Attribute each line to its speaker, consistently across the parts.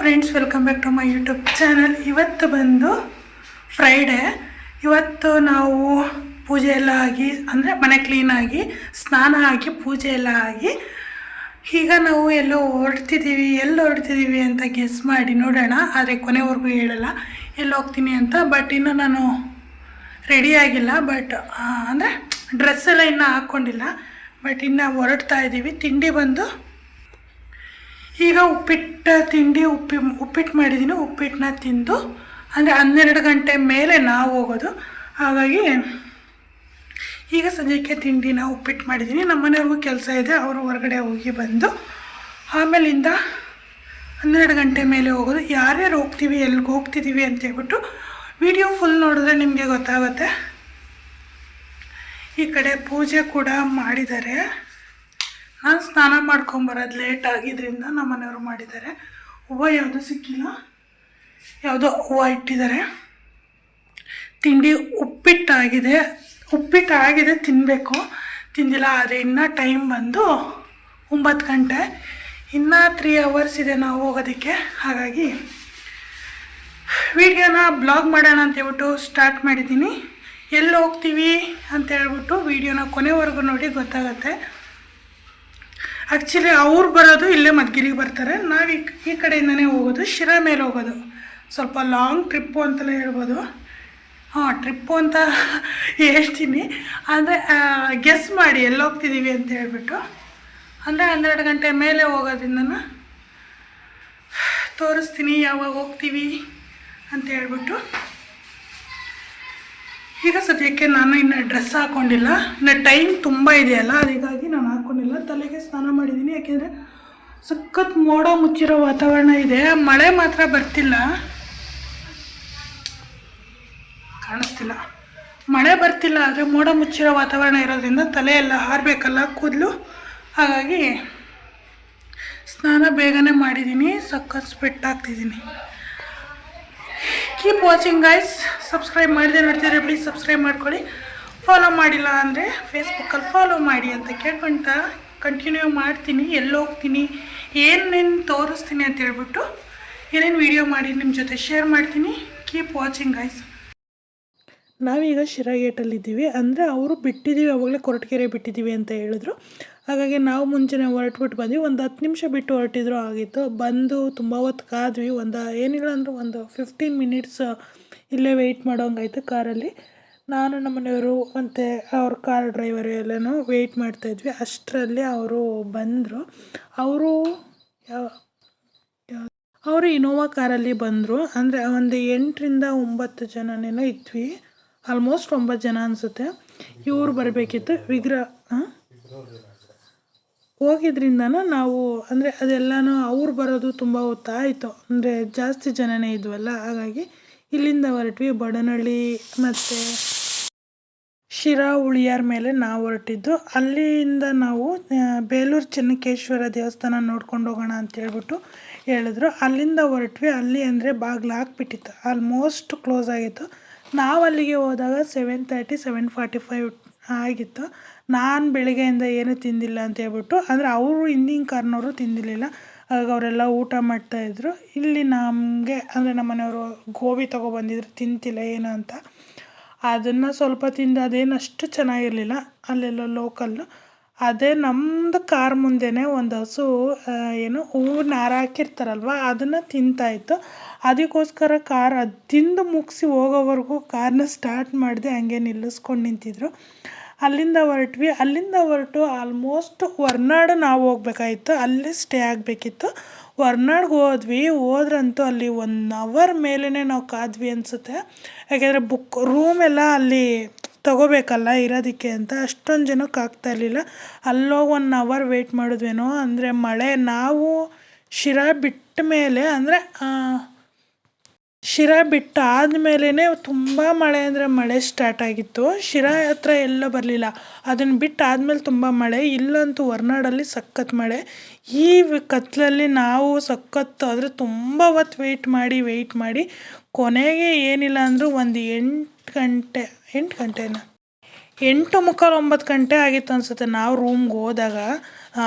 Speaker 1: Friends welcome back to my YouTube channel ಇವತ್ತು ಬಂದು Friday ಇವತ್ತು ನಾವು ಪೂಜೆ ಎಲ್ಲ ಆಗಿ, ಅಂದರೆ ಮನೆ ಕ್ಲೀನಾಗಿ ಸ್ನಾನ ಆಗಿ, ಪೂಜೆ ಎಲ್ಲ ಆಗಿ, ಈಗ ನಾವು ಎಲ್ಲೋ ಹೊರಡ್ತಿದ್ದೀವಿ ಎಲ್ಲಿ ಹೊರಡ್ತಿದ್ದೀವಿ ಅಂತ ಗೆಸ್ ಮಾಡಿ ನೋಡೋಣ. ಆದರೆ ಕೊನೆವರೆಗೂ ಹೇಳಲ್ಲ, ಎಲ್ಲಿ ಹೋಗ್ತೀನಿ ಅಂತ. ಬಟ್ ಇನ್ನು ನಾನು ರೆಡಿ ಆಗಿಲ್ಲ. ಬಟ್ ಅಂದರೆ ಡ್ರೆಸ್ ಎಲ್ಲ ಇನ್ನೂ ಹಾಕ್ಕೊಂಡಿಲ್ಲ ಬಟ್ ಇನ್ನು ಹೊರಡ್ತಾ ಇದ್ದೀವಿ ತಿಂಡಿ ಬಂದು ಈಗ ಉಪ್ಪಿಟ್ಟು ತಿಂಡಿ ಉಪ್ಪಿ, ಉಪ್ಪಿಟ್ಟು ಮಾಡಿದ್ದೀನಿ. ಉಪ್ಪಿಟ್ಟನ್ನ ತಿಂದು, ಅಂದರೆ ಹನ್ನೆರಡು ಗಂಟೆ ಮೇಲೆ ನಾವು ಹೋಗೋದು. ಹಾಗಾಗಿ ಈಗ ಸದ್ಯಕ್ಕೆ ತಿಂಡಿನ ಉಪ್ಪಿಟ್ಟು ಮಾಡಿದ್ದೀನಿ. ನಮ್ಮ ಮನೆಯವ್ರಿಗೂ ಕೆಲಸ ಇದೆ. ಅವರು ಹೊರಗಡೆ ಹೋಗಿ ಬಂದು ಆಮೇಲಿಂದ ಹನ್ನೆರಡು ಗಂಟೆ ಮೇಲೆ ಹೋಗೋದು. ಯಾರ್ಯಾರು ಹೋಗ್ತೀವಿ, ಎಲ್ಲಿಗೆ ಹೋಗ್ತಿದ್ದೀವಿ ಅಂತ ಹೇಳ್ಬಿಟ್ಟು ವಿಡಿಯೋ ಫುಲ್ ನೋಡಿದ್ರೆ ನಿಮಗೆ ಗೊತ್ತಾಗುತ್ತೆ. ಈ ಕಡೆ ಪೂಜೆ ಕೂಡ ಮಾಡಿದ್ದಾರೆ. ನಾನು ಸ್ನಾನ ಮಾಡ್ಕೊಂಬರೋದು ಲೇಟ್ ಆಗಿದ್ದರಿಂದ ನಮ್ಮ ಮನೆಯವರು ಮಾಡಿದ್ದಾರೆ. ಹೂವು ಯಾವುದೂ ಸಿಕ್ಕಿಲ್ಲ. ಯಾವುದೋ ಹೂವು ಇಟ್ಟಿದ್ದಾರೆ. ತಿಂಡಿ ಉಪ್ಪಿಟ್ಟಾಗಿದೆ. ಉಪ್ಪಿಟ್ಟಾಗಿದೆ ತಿನ್ನಬೇಕು ತಿಂದಿಲ್ಲ, ಆದರೆ ಇನ್ನೂ ಟೈಮ್ ಬಂದು ಒಂಬತ್ತು ಗಂಟೆ. ಇನ್ನೂ ತ್ರೀ ಅವರ್ಸ್ ಇದೆ ನಾವು ಹೋಗೋದಕ್ಕೆ. ಹಾಗಾಗಿ ವಿಡಿಯೋನ ಬ್ಲಾಗ್ ಮಾಡೋಣ ಅಂತ ಹೇಳ್ಬಿಟ್ಟು ಸ್ಟಾರ್ಟ್ ಮಾಡಿದ್ದೀನಿ. ಎಲ್ಲಿ ಹೋಗ್ತೀವಿ ಅಂತ ಹೇಳ್ಬಿಟ್ಟು ವಿಡಿಯೋನ ಕೊನೆವರೆಗೂ ನೋಡಿ, ಗೊತ್ತಾಗುತ್ತೆ. ಆ್ಯಕ್ಚುಲಿ ಅವ್ರು ಬರೋದು ಇಲ್ಲೇ ಮದ್ಗಿರಿಗೆ ಬರ್ತಾರೆ. ನಾವು ಈ ಈ ಕಡೆಯಿಂದನೇ ಹೋಗೋದು, ಶಿರಾ ಮೇಲೆ ಹೋಗೋದು. ಸ್ವಲ್ಪ ಲಾಂಗ್ ಟ್ರಿಪ್ಪು ಅಂತಲೇ ಹೇಳ್ಬೋದು. ಹಾಂ ಟ್ರಿಪ್ಪು ಅಂತ ಹೇಳ್ತೀನಿ. ಅಂದರೆ ಗೆಸ್ ಮಾಡಿ ಎಲ್ಲಿ ಹೋಗ್ತಿದ್ದೀವಿ ಅಂತ ಹೇಳ್ಬಿಟ್ಟು. ಅಂದರೆ ಹನ್ನೆರಡು ಗಂಟೆ ಮೇಲೆ ಹೋಗೋದ್ರಿಂದ ತೋರಿಸ್ತೀನಿ ಯಾವಾಗ ಹೋಗ್ತೀವಿ ಅಂತ ಹೇಳ್ಬಿಟ್ಟು. ಈಗ ಸದ್ಯಕ್ಕೆ ನಾನು ಇನ್ನು ಡ್ರೆಸ್ ಹಾಕ್ಕೊಂಡಿಲ್ಲ ಇನ್ನು ಟೈಮ್ ತುಂಬ ಇದೆಯಲ್ಲ ಅದಕ್ಕಾಗಿ ನಾನು ಹಾಕ್ಕೊಂಡಿಲ್ಲ ತಲೆಗೆ ಸ್ನಾನ ಮಾಡಿದ್ದೀನಿ ಯಾಕೆಂದರೆ ಸಖತ್ ಮೋಡ ಮುಚ್ಚಿರೋ ವಾತಾವರಣ ಇದೆ. ಮಳೆ ಮಾತ್ರ ಬರ್ತಿಲ್ಲ. ಕಾಣಿಸ್ತಿಲ್ಲ. ಮಳೆ ಬರ್ತಿಲ್ಲ, ಆದರೆ ಮೋಡ ಮುಚ್ಚಿರೋ ವಾತಾವರಣ ಇರೋದ್ರಿಂದ ತಲೆ ಎಲ್ಲ ಹಾರಬೇಕಲ್ಲ ಕೂದಲು. ಹಾಗಾಗಿ ಸ್ನಾನ ಬೇಗನೆ ಮಾಡಿದ್ದೀನಿ ಸಖತ್ ಸ್ವೆಟ್ ಆಗ್ತಿದ್ದೀನಿ ಕೀಪ್ ವಾಚಿಂಗ್ ಗೈಸ್ ಸಬ್ಸ್ಕ್ರೈಬ್ ಮಾಡಿದೆ ನೋಡ್ತಿದ್ರೆ ಪ್ಲೀಸ್ ಸಬ್ಸ್ಕ್ರೈಬ್ ಮಾಡ್ಕೊಳ್ಳಿ. ಫಾಲೋ ಮಾಡಿಲ್ಲ ಅಂದರೆ ಫೇಸ್ಬುಕ್ಕಲ್ಲಿ ಫಾಲೋ ಮಾಡಿ ಅಂತ ಕೇಳ್ಕೊಂತ ಕಂಟಿನ್ಯೂ ಮಾಡ್ತೀನಿ ಎಲ್ಲೋಗ್ತೀನಿ ಏನೇನು ತೋರಿಸ್ತೀನಿ ಅಂತ ಹೇಳ್ಬಿಟ್ಟು ಏನೇನು ವೀಡಿಯೋ ಮಾಡಿ ನಿಮ್ಮ ಜೊತೆ ಶೇರ್ ಮಾಡ್ತೀನಿ. ಕೀಪ್ ವಾಚಿಂಗ್ ಗೈಸ್ ನಾವೀಗ ಶಿರಾಗೇಟಲ್ಲಿದ್ದೀವಿ ಅಂದರೆ ಅವರು ಬಿಟ್ಟಿದ್ದೀವಿ, ಅವಾಗಲೇ ಕೊರಟಗೆರೆ ಬಿಟ್ಟಿದ್ದೀವಿ ಅಂತ ಹೇಳಿದ್ರು. ಹಾಗಾಗಿ ನಾವು ಮುಂಚೆನೇ ಹೊರಟ್ಬಿಟ್ಟು ಬಂದ್ವಿ. ಒಂದು ಹತ್ತು ನಿಮಿಷ ಬಿಟ್ಟು ಹೊರಟಿದ್ರು ಆಗಿತ್ತು. ಬಂದು ತುಂಬ ಹೊತ್ತು ಕಾದ್ವಿ. ಒಂದು, ಏನಿಲ್ಲ ಅಂದ್ರೆ ಒಂದು ಫಿಫ್ಟೀನ್ ಮಿನಿಟ್ಸ್ ಇಲ್ಲೇ ವೆಯ್ಟ್ ಮಾಡೋಂಗಾಯ್ತು ಕಾರಲ್ಲಿ. ನಾನು ನಮ್ಮ ಮನೆಯವರು ಮತ್ತು ಅವ್ರ ಕಾರ್ ಡ್ರೈವರ್ ಎಲ್ಲನೂ ವೆಯ್ಟ್ ಮಾಡ್ತಾಯಿದ್ವಿ ಅಷ್ಟರಲ್ಲಿ ಅವರು ಬಂದರು. ಅವರು ಅವರು ಇನೋವಾ ಕಾರಲ್ಲಿ ಬಂದರು. ಅಂದರೆ ಒಂದು ಎಂಟರಿಂದ ಒಂಬತ್ತು ಜನನೇನೋ ಇದ್ವಿ. ಆಲ್ಮೋಸ್ಟ್ ಒಂಬತ್ತು ಜನ ಅನಿಸುತ್ತೆ. ಇವರು ಬರಬೇಕಿತ್ತು. ವಿಗ್ರಹ ಹೋಗಿದ್ರಿಂದನೂ ನಾವು, ಅಂದರೆ ಅದೆಲ್ಲನೂ ಅವ್ರು ಬರೋದು ತುಂಬ ಹೊತ್ತಾಯಿತು. ಅಂದರೆ ಜಾಸ್ತಿ ಜನನೇ ಇದ್ವಲ್ಲ, ಹಾಗಾಗಿ ಇಲ್ಲಿಂದ ಹೊರಟ್ವಿ. ಬಡನಳ್ಳಿ ಮತ್ತು ಶಿರಾ ಉಳಿಯಾರ ಮೇಲೆ ನಾವು ಹೊರಟಿದ್ದು. ಅಲ್ಲಿಯಿಂದ ನಾವು ಬೇಲೂರು ಚೆನ್ನಕೇಶ್ವರ ದೇವಸ್ಥಾನ ನೋಡ್ಕೊಂಡು ಹೋಗೋಣ ಅಂತ ಹೇಳ್ಬಿಟ್ಟು ಹೇಳಿದ್ರು. ಅಲ್ಲಿಂದ ಹೊರಟ್ವಿ. ಅಲ್ಲಿ ಅಂದರೆ ಬಾಗಿಲು ಹಾಕ್ಬಿಟ್ಟಿತ್ತು. ಆಲ್ಮೋಸ್ಟ್ ಕ್ಲೋಸ್ ಆಗಿತ್ತು. ನಾವು ಅಲ್ಲಿಗೆ ಹೋದಾಗ seven thirty seven forty five ಆಗಿತ್ತು. ನಾನು ಬೆಳಗ್ಗೆಯಿಂದ ಏನೂ ತಿಂದಿಲ್ಲ ಅಂತ ಹೇಳ್ಬಿಟ್ಟು, ಅಂದರೆ ಅವರು ಹಿಂದಿನ ಕಾರ್ನವರು ತಿಂದಿರಲಿಲ್ಲ. ಆಗ ಅವರೆಲ್ಲ ಊಟ ಮಾಡ್ತಾಯಿದ್ರು ಇಲ್ಲಿ ನಮಗೆ, ಅಂದರೆ ನಮ್ಮ ಮನೆಯವರು ಗೋಬಿ ತೊಗೊಬಂದಿದ್ರು, ತಿಂತಿಲ್ಲ ಏನು ಅಂತ. ಅದನ್ನು ಸ್ವಲ್ಪ ತಿಂದು ಅದೇನು ಅಷ್ಟು ಚೆನ್ನಾಗಿರಲಿಲ್ಲ. ಅಲ್ಲೆಲ್ಲ ಲೋಕಲ್ಲು ಅದೇ ನಮ್ಮದು ಕಾರ್ ಮುಂದೆನೇ ಒಂದು ಹಸು ಏನು ಹೂವು ನಾರು ಹಾಕಿರ್ತಾರಲ್ವ ಅದನ್ನು ತಿಂತಾಯಿತ್ತು ಅದಕ್ಕೋಸ್ಕರ ಕಾರ್ ಅದಿಂದ ಮುಗಿಸಿ ಹೋಗೋವರೆಗೂ ಕಾರ್ನ ಸ್ಟಾರ್ಟ್ ಮಾಡಿದೆ ಹಂಗೆ ನಿಲ್ಲಿಸ್ಕೊಂಡು ನಿಂತಿದ್ರು. ಅಲ್ಲಿಂದ ಹೊರಟ್ವಿ. ಅಲ್ಲಿಂದ ಹೊರಟು ಆಲ್ಮೋಸ್ಟ್ ಹೊರ್ನಾಡು ನಾವು ಹೋಗ್ಬೇಕಾಗಿತ್ತು ಅಲ್ಲಿ ಸ್ಟೇ ಆಗಬೇಕಿತ್ತು. ಹೊರ್ನಾಡ್ಗೆ ಹೋದ್ವಿ. ಹೋದ್ರಂತೂ ಅಲ್ಲಿ ಒನ್ ಅವರ್ ಮೇಲೇ ನಾವು ಕಾದ್ವಿ ಅನಿಸುತ್ತೆ. ಯಾಕೆಂದರೆ ಬುಕ್ ರೂಮ್ ಎಲ್ಲ ಅಲ್ಲಿ ತಗೋಬೇಕಲ್ಲ ಇರೋದಕ್ಕೆ ಅಂತ ಅಷ್ಟೊಂದು ಜನಕ್ಕೆ ಆಗ್ತಾ ಇರಲಿಲ್ಲ. ಅಲ್ಲೋಗಿ ಒನ್ ಅವರ್ ವೆಯ್ಟ್ ಮಾಡಿದ್ವೇನೋ. ಅಂದರೆ ಮಳೆ, ನಾವು ಶಿರಾ ಬಿಟ್ಟ ಮೇಲೆ ಅಂದರೆ ಶಿರಾ ಬಿಟ್ಟು ಆದಮೇಲೆ ತುಂಬ ಮಳೆ ಅಂದರೆ ಮಳೆ ಸ್ಟಾರ್ಟ್ ಆಗಿತ್ತು. ಶಿರಾ ಹತ್ರ ಎಲ್ಲ ಬರಲಿಲ್ಲ. ಅದನ್ನು ಬಿಟ್ಟು ಆದಮೇಲೆ ತುಂಬ ಮಳೆ. ಇಲ್ಲಂತೂ ಹೊರ್ನಾಡಲ್ಲಿ ಸಖತ್ ಮಳೆ. ಈ ಕತ್ತಲಲ್ಲಿ ನಾವು ಸಖತ್ತು ಅಂದರೆ ತುಂಬ ಹೊತ್ತು ವೆಯ್ಟ್ ಮಾಡಿ ವೆಯ್ಟ್ ಮಾಡಿ ಕೊನೆಗೆ ಏನಿಲ್ಲ ಅಂದರೂ ಒಂದು ಎಂಟು ಗಂಟೆ, ಎಂಟು ಗಂಟೆನಾ? ಎಂಟು ಮುಕ್ಕಾಲು ಒಂಬತ್ತು ಗಂಟೆ ಆಗಿತ್ತು ಅನಿಸುತ್ತೆ ನಾವು ರೂಮ್ಗೆ ಹೋದಾಗ.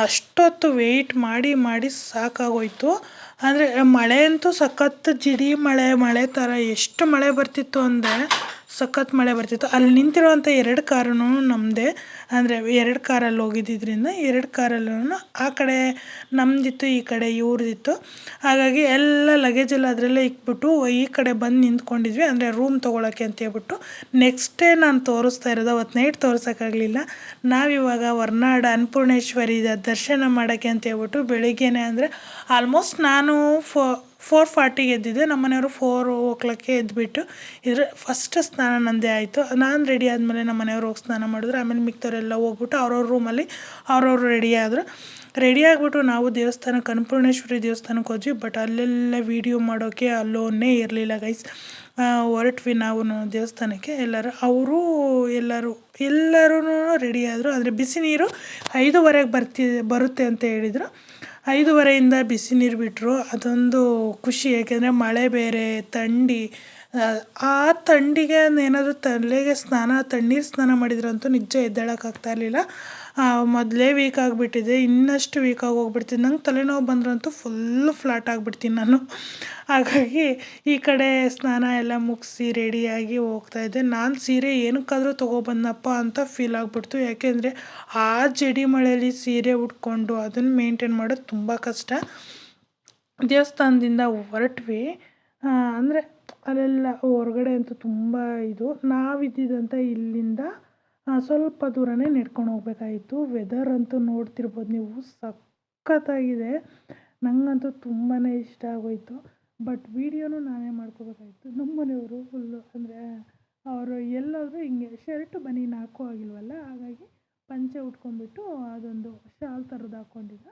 Speaker 1: ಅಷ್ಟೊತ್ತು ವೆಯ್ಟ್ ಮಾಡಿ ಮಾಡಿ ಸಾಕಾಗೋಯಿತು. ಅಂದರೆ ಮಳೆ ಅಂತೂ ಸಖತ್ತು ಜಿಡಿ ಮಳೆ ಮಳೆ ಥರ ಎಷ್ಟು ಮಳೆ ಬರ್ತಿತ್ತು ಅಂದರೆ ಸಖತ್ ಮಳೆ ಬರ್ತಿತ್ತು. ಅಲ್ಲಿ ನಿಂತಿರುವಂಥ ಎರಡು ಕಾರೂ ನಮ್ಮದೇ ಅಂದರೆ ಎರಡು ಕಾರಲ್ಲಿ ಹೋಗಿದ್ದಿದ್ರಿಂದ ಎರಡು ಕಾರಲ್ಲೂ ಆ ಕಡೆ ನಮ್ಮದಿತ್ತು ಈ ಕಡೆ ಇವ್ರದಿತ್ತು. ಹಾಗಾಗಿ ಎಲ್ಲ ಲಗೇಜ್ ಎಲ್ಲ ಅದರಲ್ಲೇ ಇಕ್ಬಿಟ್ಟು ಈ ಕಡೆ ಬಂದು ನಿಂತ್ಕೊಂಡಿದ್ವಿ. ಅಂದರೆ ರೂಮ್ ತೊಗೊಳಕ್ಕೆ ಅಂತ ಹೇಳ್ಬಿಟ್ಟು ನೆಕ್ಸ್ಟ್ ಡೇ ನಾನು ತೋರಿಸ್ತಾ ಇರೋದು ಅವತ್ತು ನೈಟ್ ತೋರ್ಸೋಕ್ಕಾಗಲಿಲ್ಲ. ನಾವಿವಾಗ ಹೊರ್ನಾಡು ಅನ್ನಪೂರ್ಣೇಶ್ವರಿದ ದರ್ಶನ ಮಾಡೋಕ್ಕೆ ಅಂತ ಹೇಳ್ಬಿಟ್ಟು ಬೆಳಿಗ್ಗೆನೇ ಅಂದರೆ ಆಲ್ಮೋಸ್ಟ್ ನಾನು ಫೋ ಫೋರ್ ಫಾರ್ಟಿಗೆ ಎದ್ದಿದ್ದೆ ನಮ್ಮ ಮನೆಯವರು ಫೋರ್ ಓ ಕ್ಲಾಕ್ಗೆ ಎದ್ದುಬಿಟ್ಟು ಇದ್ರ ಫಸ್ಟ್ ಸ್ನಾನ ನಂದೇ ಆಯಿತು. ನಾನು ರೆಡಿ ಆದಮೇಲೆ ನಮ್ಮ ಮನೆಯವ್ರು ಹೋಗಿ ಸ್ನಾನ ಮಾಡಿದ್ರು. ಆಮೇಲೆ ಮಿಕ್ತವರೆಲ್ಲ ಹೋಗ್ಬಿಟ್ಟು ಅವ್ರವ್ರ ರೂಮಲ್ಲಿ ಅವ್ರವ್ರು ರೆಡಿ ಆದರು. ರೆಡಿ ಆಗಿಬಿಟ್ಟು ನಾವು ದೇವಸ್ಥಾನಕ್ಕೆ ಕನ್ಪೂರ್ಣೇಶ್ವರಿ ದೇವಸ್ಥಾನಕ್ಕೆ ಹೋದ್ವಿ. ಬಟ್ ಅಲ್ಲೆಲ್ಲ ವೀಡಿಯೋ ಮಾಡೋಕ್ಕೆ ಅಲ್ಲೋನೇ ಇರಲಿಲ್ಲ ಗೈಸ್ ಹೊರಟ್ವಿ ನಾವು ದೇವಸ್ಥಾನಕ್ಕೆ. ಎಲ್ಲರೂ, ಅವರು, ಎಲ್ಲರೂ ಎಲ್ಲರೂ ರೆಡಿ ಆದರು. ಅಂದರೆ ಬಿಸಿ ನೀರು ಐದುವರೆಗೆ ಬರ್ತಿ, ಬರುತ್ತೆ ಅಂತ ಹೇಳಿದರು. ಐದೂವರೆಯಿಂದ ಬಿಸಿ ನೀರು ಬಿಟ್ಟರು ಅದೊಂದು ಖುಷಿ ಏಕೆಂದರೆ ಮಳೆ ಬೇರೆ, ಥಂಡಿ. ಆ ಥಂಡಿಗೆ ಏನಾದರೂ ತಲೆಗೆ ಸ್ನಾನ, ತಣ್ಣೀರು ಸ್ನಾನ ಮಾಡಿದ್ರಂತೂ ನಿಜ ಎದ್ದೇಳೋಕ್ಕಾಗ್ತಾ ಇರಲಿಲ್ಲ. ಮೊದಲೇ ವೀಕ್ ಆಗಿಬಿಟ್ಟಿದೆ, ಇನ್ನಷ್ಟು ವೀಕ್ ಆಗಿ ಹೋಗ್ಬಿಡ್ತೀನಿ ನಂಗೆ ತಲೆನೋವು ಬಂದ್ರಂತೂ ಫುಲ್ಲು ಫ್ಲಾಟ್ ಆಗಿಬಿಡ್ತೀನಿ ನಾನು. ಹಾಗಾಗಿ ಈ ಕಡೆ ಸ್ನಾನ ಎಲ್ಲ ಮುಗಿಸಿ ರೆಡಿಯಾಗಿ ಹೋಗ್ತಾಯಿದ್ದೆ ನಾನು ಸೀರೆ ಏನಕ್ಕಾದರೂ ತೊಗೊಬಂದನಪ್ಪ ಅಂತ ಫೀಲ್ ಆಗಿಬಿಡ್ತು. ಯಾಕೆಂದರೆ ಆ ಜಡಿ ಮಳೆಯಲ್ಲಿ ಸೀರೆ ಉಟ್ಕೊಂಡು ಅದನ್ನು ಮೇಂಟೈನ್ ಮಾಡೋದು ತುಂಬ ಕಷ್ಟ. ದೇವಸ್ಥಾನದಿಂದ ಹೊರಟ್ವಿ. ಅಂದರೆ ಅಲ್ಲೆಲ್ಲ ಹೊರಗಡೆ ಅಂತೂ ತುಂಬ ಇದು. ನಾವಿದ್ದಿದ್ದಂಥ ಇಲ್ಲಿಂದ ಸ್ವಲ್ಪ ದೂರನೇ ನಡ್ಕೊಂಡು ಹೋಗ್ಬೇಕಾಗಿತ್ತು ವೆದರ್ ಅಂತೂ ನೋಡ್ತಿರ್ಬೋದು ನೀವು. ಸಖತ್ತಾಗಿದೆ. ನನಗಂತೂ ತುಂಬಾ ಇಷ್ಟ ಆಗೋಯಿತು. ಬಟ್ ವೀಡಿಯೋನೂ ನಾನೇ ಮಾಡ್ಕೋಬೇಕಾಗಿತ್ತು ನಮ್ಮ ಮನೆಯವರು ಫುಲ್ಲು ಅಂದರೆ ಅವರು ಎಲ್ಲಾದರೂ ಹಿಂಗೆ ಶರ್ಟು ಬನೀನ್ ಹಾಕೋ ಆಗಿಲ್ವಲ್ಲ, ಹಾಗಾಗಿ ಪಂಚೆ ಉಟ್ಕೊಂಡ್ಬಿಟ್ಟು ಅದೊಂದು ಶಾಲ್ ಥರದ್ದು ಹಾಕ್ಕೊಂಡಿದ್ದ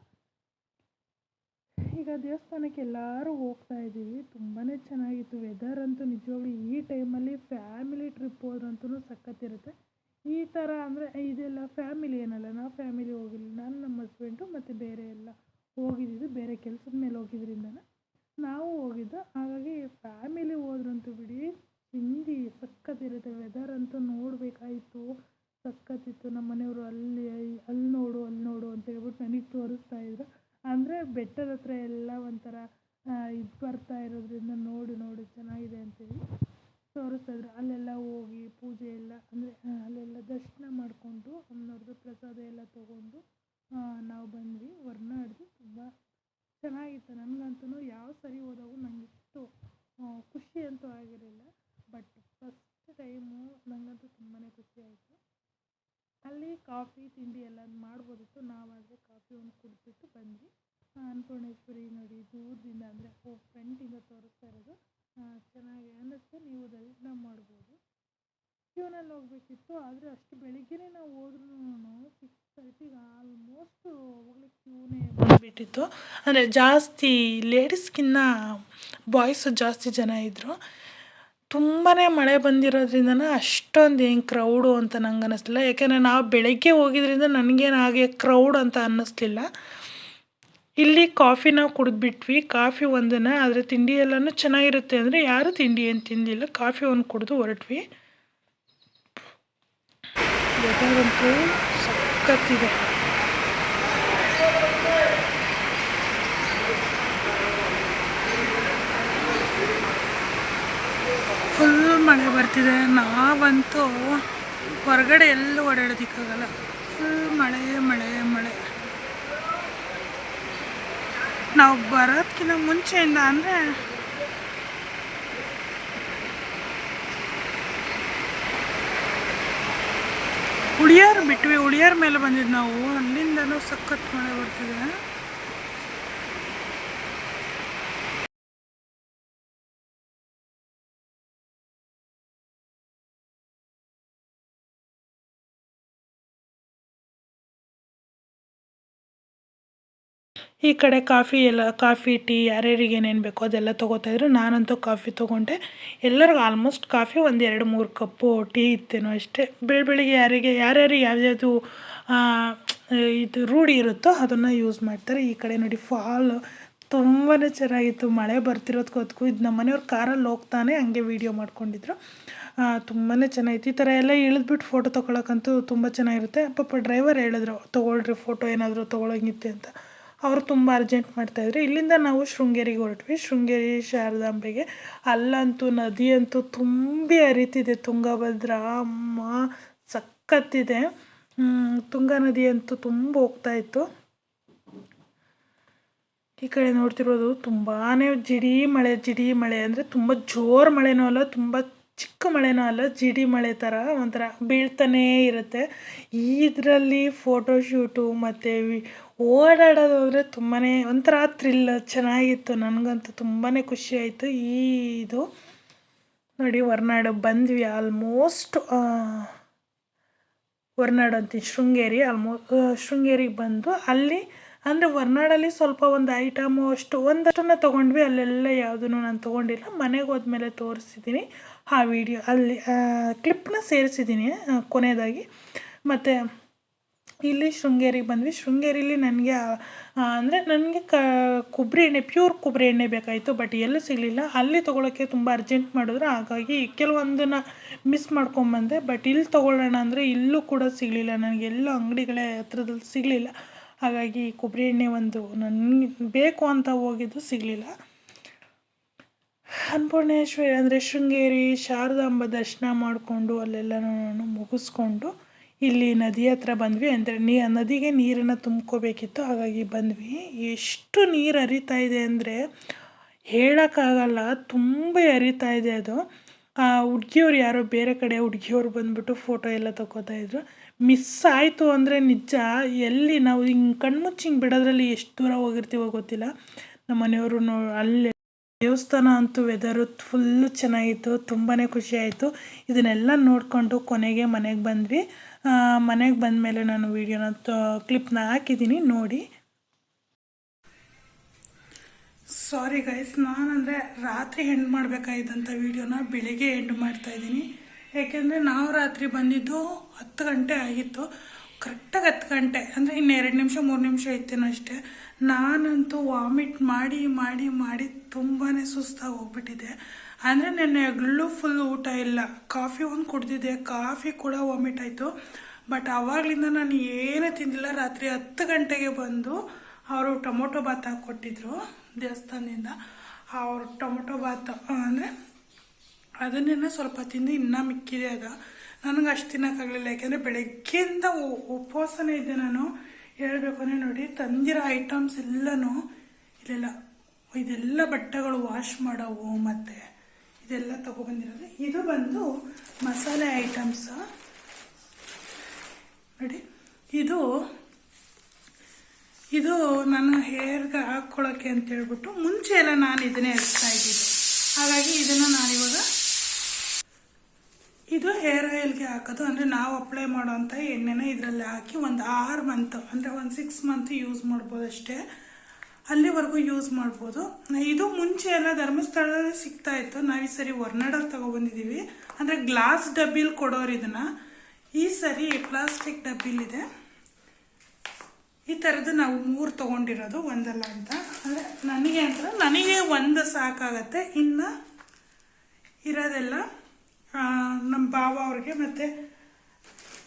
Speaker 1: ಈಗ ದೇವಸ್ಥಾನಕ್ಕೆ ಎಲ್ಲರೂ ಹೋಗ್ತಾ ಇದ್ದೀವಿ. ತುಂಬಾ ಚೆನ್ನಾಗಿತ್ತು. ವೆದರ್ ಅಂತೂ ನಿಜವಾಗ್ಲೂ ಈ ಟೈಮಲ್ಲಿ ಫ್ಯಾಮಿಲಿ ಟ್ರಿಪ್ ಹೋದ್ರಂತೂ ಸಖತ್ತಿರುತ್ತೆ ಈ ಥರ ಅಂದರೆ ಇದೆಲ್ಲ ಫ್ಯಾಮಿಲಿ ಏನಲ್ಲ, ನಾವು ಫ್ಯಾಮಿಲಿ ಹೋಗಿಲ್ಲ. ನಾನು, ನಮ್ಮ ಹಸ್ಬೆಂಡು ಮತ್ತು ಬೇರೆ ಎಲ್ಲ ಹೋಗಿದ್ದಿದ್ದು ಬೇರೆ ಕೆಲ್ಸದ ಮೇಲೆ ಹೋಗಿದ್ರಿಂದನೇ ನಾವು ಹೋಗಿದ್ದು. ಹಾಗಾಗಿ ಫ್ಯಾಮಿಲಿ ಹೋದ್ರಂತೂ ಬಿಡಿ, ಹಿಂದಿ ಸಖತ್ತಿರುತ್ತೆ ವೆದರ್ ಅಂತೂ ನೋಡಬೇಕಾಯ್ತು. ಸಖತ್ತಿತ್ತು. ನಮ್ಮ ಮನೆಯವರು ಅಲ್ಲಿ ಅಲ್ಲಿ ನೋಡು ಅಲ್ಲಿ ನೋಡು ಅಂತ ಹೇಳ್ಬಿಟ್ಟು ನನಗೆ ತೋರಿಸ್ತಾ ಇದ್ರು. ಅಂದರೆ ಬೆಟ್ಟದ ಹತ್ರ ಎಲ್ಲ ಒಂಥರ ಇದು ಬರ್ತಾ ಇರೋದ್ರಿಂದ ನೋಡು ನೋಡು, ಚೆನ್ನಾಗಿದೆ ಅಂತೇಳಿ. ತೋರಿಸ್ತಾ ಇದ್ರು ಅಲ್ಲೆಲ್ಲ ಹೋಗಿ ಪೂಜೆ ಎಲ್ಲ ಅಂದರೆ ಅಲ್ಲೆಲ್ಲ ದರ್ಶನ ಮಾಡಿಕೊಂಡು ಅಮ್ಮನವ್ರದ್ದು ಪ್ರಸಾದ ಎಲ್ಲ ತೊಗೊಂಡು ನಾವು ಬಂದ್ವಿ. ಹೊರ್ನಾಡ್ದು ತುಂಬ ಚೆನ್ನಾಗಿತ್ತು. ನನಗಂತೂ ಯಾವ ಸರಿ ಹೋದಾಗೂ ಇಷ್ಟು ಖುಷಿ ಅಂತೂ ಆಗಿರಲಿಲ್ಲ. ಬಟ್ ಫಸ್ಟ್ ಟೈಮು ನನಗಂತೂ ತುಂಬಾ ಖುಷಿ ಆಯಿತು. ಅಲ್ಲಿ ಕಾಫಿ, ತಿಂಡಿ ಎಲ್ಲ ಮಾಡ್ಬೋದಿತ್ತು. ನಾವಾದರೆ ಕಾಫಿ ಒಂದು ಕುಡಿದ್ಬಿಟ್ಟು ಬಂದ್ವಿ. ಅನ್ನಪೂರ್ಣೇಶ್ವರಿ ನೋಡಿ ದೂರದಿಂದ ಅಂದರೆ ಫ್ರಂಟಿಂದ ತೋರಿಸ್ತಾ ಇರೋದು. ಚೆನ್ನಾಗಿ ಅನ್ನಿಸ್ತು. ನೀವು ದರ್ಶನ ಮಾಡ್ಬೋದು. ಕ್ಯೂನಲ್ಲಿ ಹೋಗಬೇಕಿತ್ತು, ಆದರೆ ಅಷ್ಟು ಬೆಳಿಗ್ಗೆನೇ ನಾವು ಹೋದ್ರೂ ಸಿಕ್ಸ್ ತರ್ಟಿಗೆ ಆಲ್ಮೋಸ್ಟ್ ಹೋಗ್ಲಿಕ್ಕೆ ಕ್ಯೂನೇ ಬಂದುಬಿಟ್ಟಿತ್ತು. ಅಂದರೆ ಜಾಸ್ತಿ ಲೇಡೀಸ್ಗಿನ್ನ ಬಾಯ್ಸು ಜಾಸ್ತಿ ಜನ ಇದ್ದರು ತುಂಬಾ ಮಳೆ ಬಂದಿರೋದ್ರಿಂದ ಅಷ್ಟೊಂದು ಏನು ಕ್ರೌಡು ಅಂತ ನಂಗೆ ಅನ್ನಿಸ್ಲಿಲ್ಲ ಯಾಕೆಂದರೆ ನಾವು ಬೆಳಗ್ಗೆ ಹೋಗಿದ್ರಿಂದ ನನಗೇನು ಹಾಗೆ ಕ್ರೌಡ್ ಅಂತ ಅನ್ನಿಸ್ಲಿಲ್ಲ. ಇಲ್ಲಿ ಕಾಫಿ ನಾವು ಕುಡಿದ್ಬಿಟ್ವಿ. ಕಾಫಿ ಒಂದನ್ನು ಆದರೆ ತಿಂಡಿ ಎಲ್ಲನೂ ಚೆನ್ನಾಗಿರುತ್ತೆ ಅಂದರೆ ಯಾರೂ ತಿಂಡಿ ಏನು ತಿಂದಿಲ್ಲ, ಕಾಫಿ ಒಂದು ಕುಡಿದು ಹೊರಟ್ವಿ. ವೆದರಂತೂ ಸಖತ್ತಿದೆ. ಫುಲ್ ಮಳೆ ಬರ್ತಿದೆ. ನಾವಂತೂ ಹೊರಗಡೆ ಎಲ್ಲೂ ಓಡಾಡೋದಕ್ಕಾಗಲ್ಲ. ಫುಲ್ ಮಳೆ ಮಳೆ ಮಳೆ. ನಾವು ಬರೋದಕ್ಕಿಂತ ಮುಂಚೆಯಿಂದ ಅಂದರೆ ಉಳಿಯಾರು ಬಿಟ್ವಿ ಉಳಿಯಾರ ಮೇಲೆ ಬಂದಿದ್ದು ನಾವು. ಅಲ್ಲಿಂದನೂ ಸಖತ್ ಮಳೆ ಬರ್ತಿದೆ. ಈ ಕಡೆ ಕಾಫಿ ಎಲ್ಲ, ಕಾಫಿ, ಟೀ ಯಾರ್ಯಾರಿಗೆ ಏನೇನು ಬೇಕೋ ಅದೆಲ್ಲ ತೊಗೋತಾಯಿದ್ರು ನಾನಂತೂ ಕಾಫಿ ತೊಗೊಂಡೆ. ಎಲ್ಲರಿಗೂ ಆಲ್ಮೋಸ್ಟ್ ಕಾಫಿ ಒಂದು ಎರಡು, ಮೂರು ಕಪ್ಪು ಟೀ ಇತ್ತೇನೋ ಅಷ್ಟೇ. ಬೆಳ ಬೆಳಿಗ್ಗೆ ಯಾರಿಗೆ, ಯಾರ್ಯಾರಿಗೆ ಯಾವ್ದ್ಯಾವುದು ಇದು ರೂಢಿ ಇರುತ್ತೋ ಅದನ್ನು ಯೂಸ್ ಮಾಡ್ತಾರೆ. ಈ ಕಡೆ ನೋಡಿ ಫಾಲ್ ತುಂಬಾ ಚೆನ್ನಾಗಿತ್ತು. ಮಳೆ ಬರ್ತಿರೋದಕ್ಕೋದ್ಕು ಇದು ನಮ್ಮ ಮನೆಯವ್ರು ಕಾರಲ್ಲಿ ಹೋಗ್ತಾನೆ ಹಂಗೆ ವೀಡಿಯೋ ಮಾಡ್ಕೊಂಡಿದ್ರು. ತುಂಬಾ ಚೆನ್ನಾಗಿತ್ತು. ಈ ಥರ ಎಲ್ಲ ಇಳಿದ್ಬಿಟ್ಟು ಫೋಟೋ ತೊಗೊಳಕ್ಕಂತೂ ತುಂಬ ಚೆನ್ನಾಗಿರುತ್ತೆ. ಪಾಪ ಡ್ರೈವರ್ ಹೇಳಿದ್ರು, ತೊಗೊಳ್ರಿ ಫೋಟೋ ಏನಾದರೂ ತೊಗೊಳಂಗಿತ್ತೆ ಅಂತ. ಅವರು ತುಂಬ ಅರ್ಜೆಂಟ್ ಮಾಡ್ತಾಯಿದ್ರು ಇಲ್ಲಿಂದ ನಾವು ಶೃಂಗೇರಿಗೆ ಹೊರಟ್ವಿ. ಶೃಂಗೇರಿ ಶಾರದಾಂಬೆಗೆ. ಅಲ್ಲಂತೂ ನದಿ ಅಂತೂ ತುಂಬಿ ಹರಿತಿದೆ. ತುಂಗಭದ್ರಾ, ಅಮ್ಮ, ಸಖತ್ತಿದೆ. ತುಂಗಾ ನದಿ ಅಂತೂ ತುಂಬ ಹೋಗ್ತಾ ಇತ್ತು. ಈ ಕಡೆ ನೋಡ್ತಿರೋದು ತುಂಬಾ ಜಿಡಿ ಮಳೆ ಜಿಡಿ ಮಳೆ. ಅಂದರೆ ತುಂಬ ಜೋರು ಮಳೆನೂ ಅಲ್ಲ, ತುಂಬ ಚಿಕ್ಕ ಮಳೆನೂ ಅಲ್ಲ, ಜಿಡಿ ಮಳೆ ಥರ ಒಂಥರ ಬೀಳ್ತಾನೇ ಇರುತ್ತೆ. ಇದರಲ್ಲಿ ಫೋಟೋಶೂಟು ಮತ್ತು ಓಡಾಡೋದು ಅಂದರೆ ತುಂಬಾ ಒಂಥರ ಥ್ರಿಲ್ ಚೆನ್ನಾಗಿತ್ತು. ನನಗಂತೂ ತುಂಬಾ ಖುಷಿ ಆಯಿತು. ಈ ಇದು ನೋಡಿ, ಹೊರನಾಡು ಬಂದ್ವಿ ಆಲ್ಮೋಸ್ಟ್ ಹೊರನಾಡು ಅಂತೀನಿ ಶೃಂಗೇರಿ ಆಲ್ಮೋ ಶೃಂಗೇರಿಗೆ ಬಂದು ಅಲ್ಲಿ ಅಂದರೆ ಹೊರ್ನಾಡಲ್ಲಿ ಸ್ವಲ್ಪ ಒಂದು ಐಟಮು ಅಷ್ಟು ಒಂದಷ್ಟನ್ನು ತೊಗೊಂಡ್ವಿ, ಅಲ್ಲೆಲ್ಲ ಯಾವುದೂ ನಾನು ತೊಗೊಂಡಿಲ್ಲ. ಮನೆಗೆ ಹೋದ್ಮೇಲೆ ತೋರಿಸಿದ್ದೀನಿ ಆ ವಿಡಿಯೋ ಅಲ್ಲಿ ಕ್ಲಿಪ್ನ ಸೇರಿಸಿದ್ದೀನಿ ಕೊನೆಯದಾಗಿ ಮತ್ತು ಇಲ್ಲಿ ಶೃಂಗೇರಿಗೆ ಬಂದ್ವಿ. ಶೃಂಗೇರಿಲಿ ನನಗೆ ಅಂದರೆ ನನಗೆ ಕ ಕೊಬ್ಬರಿ ಎಣ್ಣೆ ಪ್ಯೂರ್ ಕೊಬ್ಬರಿ ಎಣ್ಣೆ ಬೇಕಾಯಿತು ಬಟ್ ಎಲ್ಲೂ ಸಿಗಲಿಲ್ಲ. ಅಲ್ಲಿ ತೊಗೊಳಕ್ಕೆ ತುಂಬ ಅರ್ಜೆಂಟ್ ಮಾಡಿದ್ರು. ಹಾಗಾಗಿ ಕೆಲವೊಂದನ್ನು ಮಿಸ್ ಮಾಡ್ಕೊಂಬಂದೆ ಬಟ್ ಇಲ್ಲಿ ತೊಗೊಳ್ಳೋಣ ಅಂದರೆ ಇಲ್ಲೂ ಕೂಡ ಸಿಗಲಿಲ್ಲ. ನನಗೆ ಎಲ್ಲೂ ಅಂಗಡಿಗಳೇ ಹತ್ರದಲ್ಲಿ ಸಿಗಲಿಲ್ಲ. ಹಾಗಾಗಿ ಕೊಬ್ಬರಿ ಎಣ್ಣೆ ಒಂದು ನನಗೆ ಬೇಕು ಅಂತ ಹೋಗಿದ್ದು ಸಿಗಲಿಲ್ಲ. ಅನ್ನಪೂರ್ಣೇಶ್ವರಿ ಅಂದರೆ ಶೃಂಗೇರಿ, ಶಾರದಾಂಬ ದರ್ಶನ ಮಾಡಿಕೊಂಡು ಅಲ್ಲೆಲ್ಲನೂ ಮುಗಿಸ್ಕೊಂಡು ಇಲ್ಲಿ ನದಿ ಹತ್ರ ಬಂದ್ವಿ. ಅಂದರೆ ನೀ, ನದಿಗೆ ನೀರನ್ನು ತುಂಬ್ಕೋಬೇಕಿತ್ತು. ಹಾಗಾಗಿ ಬಂದ್ವಿ. ಎಷ್ಟು ನೀರು ಹರಿತಾ ಇದೆ ಅಂದರೆ ಹೇಳೋಕ್ಕಾಗಲ್ಲ. ತುಂಬ ಹರಿತಾ ಇದೆ ಅದು. ಆ ಹುಡುಗಿಯವ್ರು ಯಾರೋ ಬೇರೆ ಕಡೆ ಹುಡುಗಿಯವ್ರು ಬಂದ್ಬಿಟ್ಟು ಫೋಟೋ ಎಲ್ಲ ತಗೋತಾ ಇದ್ರು. ಮಿಸ್ ಆಯಿತು ಅಂದರೆ ನಿಜ. ಎಲ್ಲಿ ನಾವು ಹಿಂಗೆ ಕಣ್ಮುಚ್ಚಿ ಹಿಂಗೆ ಬಿಡೋದ್ರಲ್ಲಿ ಎಷ್ಟು ದೂರ ಹೋಗಿರ್ತೀವೋ ಗೊತ್ತಿಲ್ಲ. ನಮ್ಮ ಮನೆಯವರು ನೋ, ಅಲ್ಲೇ ದೇವಸ್ಥಾನ ಅಂತೂ ವೆದರು ಫುಲ್ಲು ಚೆನ್ನಾಗಿತ್ತು ತುಂಬಾ ಖುಷಿ ಆಯಿತು. ಇದನ್ನೆಲ್ಲ ನೋಡಿಕೊಂಡು ಕೊನೆಗೆ ಮನೆಗೆ ಬಂದ್ವಿ. ಮನೆಗೆ ಬಂದ ಮೇಲೆ ನಾನು ವೀಡಿಯೋನ ಕ್ಲಿಪ್ನ ಹಾಕಿದ್ದೀನಿ ನೋಡಿ. ಸಾರಿ ಗೈಸ್ ನಾನಂದರೆ ರಾತ್ರಿ ಎಂಡ್ ಮಾಡಬೇಕಾಗಿದ್ದಂಥ ವೀಡಿಯೋನ ಬೆಳಿಗ್ಗೆ ಎಂಡ್ ಮಾಡ್ತಾಯಿದ್ದೀನಿ ಯಾಕೆಂದರೆ ನಾವು ರಾತ್ರಿ ಬಂದಿದ್ದು ಹತ್ತು ಗಂಟೆ ಆಗಿತ್ತು. ಕರೆಕ್ಟಾಗಿ ಹತ್ತು ಗಂಟೆ, ಅಂದರೆ ಇನ್ನು ಎರಡು ನಿಮಿಷ, ಮೂರು ನಿಮಿಷ ಇತ್ತೇನೋ ಅಷ್ಟೇ. ನಾನಂತೂ ವಾಮಿಟ್ ಮಾಡಿ ಮಾಡಿ ಮಾಡಿ ತುಂಬಾ ಸುಸ್ತಾಗಿ ಹೋಗ್ಬಿಟ್ಟಿದೆ ಅಂದರೆ ನೆನ್ನೆ ಹಗಲು ಫುಲ್ ಊಟ ಇಲ್ಲ. ಕಾಫಿ ಒಂದು ಕುಡ್ದಿದ್ದೆ ಕಾಫಿ ಕೂಡ ವಾಮಿಟ್ ಆಯಿತು. ಬಟ್ ಆವಾಗಲಿಂದ ನಾನು ಏನೂ ತಿಂದಿಲ್ಲ. ರಾತ್ರಿ ಹತ್ತು ಗಂಟೆಗೆ ಬಂದು ಅವರು ಟೊಮೊಟೊ ಬಾತ್ ಹಾಕ್ಕೊಟ್ಟಿದ್ರು ದೇವಸ್ಥಾನದಿಂದ. ಅವ್ರು ಟೊಮೊಟೊ ಬಾತ್ ಅಂದರೆ ಅದನ್ನೇನೋ ಸ್ವಲ್ಪ ತಿಂದು ಇನ್ನೂ ಮಿಕ್ಕಿದೆ ಅದು ನನಗೆ ಅಷ್ಟು ತಿನ್ನೋಕ್ಕಾಗಲಿಲ್ಲ ಯಾಕೆಂದರೆ ಬೆಳಗ್ಗೆಯಿಂದ ಉಪವಾಸನೇ ಇದ್ದೆ ನಾನು. ಹೇಳಬೇಕು ಅಂದರೆ ನೋಡಿ, ತಂದಿರೋ ಐಟಮ್ಸ್ ಎಲ್ಲನೂ ಇಲ್ಲೆಲ್ಲ, ಇದೆಲ್ಲ ಬಟ್ಟೆಗಳು ವಾಶ್ ಮಾಡೋವು ಮತ್ತು ಇದೆಲ್ಲ ತೊಗೊಬಂದಿರೋದು ಇದು ಬಂದು ಮಸಾಲೆ ಐಟಮ್ಸ್ ನೋಡಿ, ಇದು ಇದು ನಾನು ಹೇರ್ಗೆ ಹಾಕ್ಕೊಳ್ಳೋಕ್ಕೆ ಅಂತ ಹೇಳ್ಬಿಟ್ಟು ಮುಂಚೆ ಎಲ್ಲ ನಾನು ಇದನ್ನೇ ಹಚ್ತಾ ಇದ್ದೀನಿ ಹಾಗಾಗಿ ಇದನ್ನು ನಾನಿವಾಗ ಇದು ಹೇರ್ ಆಯಿಲ್ಗೆ ಹಾಕೋದು. ಅಂದರೆ ನಾವು ಅಪ್ಲೈ ಮಾಡೋವಂಥ ಎಣ್ಣೆನ ಇದರಲ್ಲಿ ಹಾಕಿ ಒಂದು ಆರು ಮಂತ್ ಅಂದರೆ ಒಂದು ಸಿಕ್ಸ್ ಮಂತ್ ಯೂಸ್ ಮಾಡ್ಬೋದು ಅಷ್ಟೇ. ಅಲ್ಲಿವರೆಗೂ ಯೂಸ್ ಮಾಡ್ಬೋದು. ಇದು ಮುಂಚೆ ಎಲ್ಲ ಧರ್ಮಸ್ಥಳದಲ್ಲಿ ಸಿಗ್ತಾ ಇತ್ತು. ನಾವು ಈ ಸರಿ ಹೊರ್ನಾಡಲ್ಲಿ ತೊಗೊಬಂದಿದ್ದೀವಿ ಅಂದರೆ ಗ್ಲಾಸ್ ಡಬ್ಬಿಲಿ ಕೊಡೋರು ಇದನ್ನು. ಈ ಸರಿ ಪ್ಲಾಸ್ಟಿಕ್ ಡಬ್ಬಿಲಿದೆ ಈ ಥರದ್ದು ನಾವು ಮೂರು ತೊಗೊಂಡಿರೋದು, ಒಂದಲ್ಲ ಅಂತ. ಅಂದರೆ ನನಗೆ ಅಂತ ನನಗೆ ಒಂದು ಸಾಕಾಗತ್ತೆ. ಇನ್ನು ಇರೋದೆಲ್ಲ ನಮ್ಮ ಭಾವ ಅವ್ರಿಗೆ ಮತ್ತು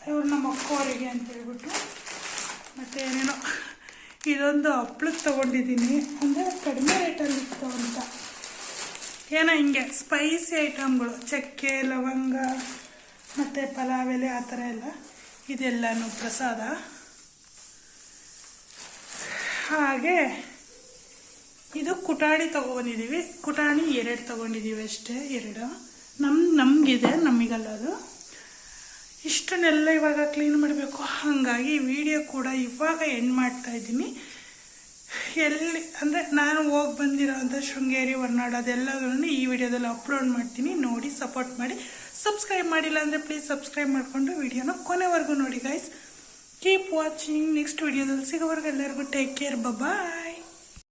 Speaker 1: ಇವ್ರು ನಮ್ಮ ಅಕ್ಕ ಅವರಿಗೆ ಅಂತ ಹೇಳ್ಬಿಟ್ಟು ಮತ್ತು ಏನೇನೋ ಇದೊಂದು ಹಪ್ಳಕ್ಕೆ ತೊಗೊಂಡಿದ್ದೀನಿ. ಅಂದರೆ ಕಡಿಮೆ ರೇಟಲ್ಲಿ ಇತ್ತು ಅಂತ. ಏನೋ ಹಿಂಗೆ ಸ್ಪೈಸಿ ಐಟಮ್ಗಳು ಚಕ್ಕೆ, ಲವಂಗ, ಮತ್ತು ಪಲಾವ್ ಎಲೆ ಆ ಥರ ಎಲ್ಲ ಇದೆಲ್ಲನೂ ಪ್ರಸಾದ. ಹಾಗೆ ಇದು ಕುಟಾಣಿ ತೊಗೊಂಡಿದ್ದೀವಿ ಕುಟಾಣಿ ಎರಡು ತೊಗೊಂಡಿದ್ದೀವಿ ಅಷ್ಟೇ, ಎರಡು. ನಮ್ಮ ನಮಗಿದೆ, ನಮಗಲ್ಲ ಅದು. ಇಷ್ಟನ್ನೆಲ್ಲ ಇವಾಗ ಕ್ಲೀನ್ ಮಾಡಬೇಕು. ಹಾಗಾಗಿ ವಿಡಿಯೋ ಕೂಡ ಇವಾಗ ಎಂಡ್ ಮಾಡ್ತಾ ಇದ್ದೀನಿ. ಎಲ್ಲಿ, ಅಂದರೆ ನಾನು ಹೋಗಿ ಬಂದಿರೋಂಥ ಶೃಂಗೇರಿ ಹೊರನಾಡು ಅದೆಲ್ಲದನ್ನು ಈ ವಿಡಿಯೋದಲ್ಲಿ ಅಪ್ಲೋಡ್ ಮಾಡ್ತೀನಿ. ನೋಡಿ ಸಪೋರ್ಟ್ ಮಾಡಿ. ಸಬ್ಸ್ಕ್ರೈಬ್ ಮಾಡಿಲ್ಲ ಅಂದರೆ ಪ್ಲೀಸ್ ಸಬ್ಸ್ಕ್ರೈಬ್ ಮಾಡಿಕೊಂಡು ವಿಡಿಯೋನ ಕೊನೆವರೆಗೂ ನೋಡಿ ಗೈಸ್ ಕೀಪ್ ವಾಚಿಂಗ್ ನೆಕ್ಸ್ಟ್ ವಿಡಿಯೋದಲ್ಲಿ ಸಿಗೋವರೆಗೂ ಎಲ್ಲರಿಗೂ ಟೇಕ್ ಕೇರ್ ಬಾಯ್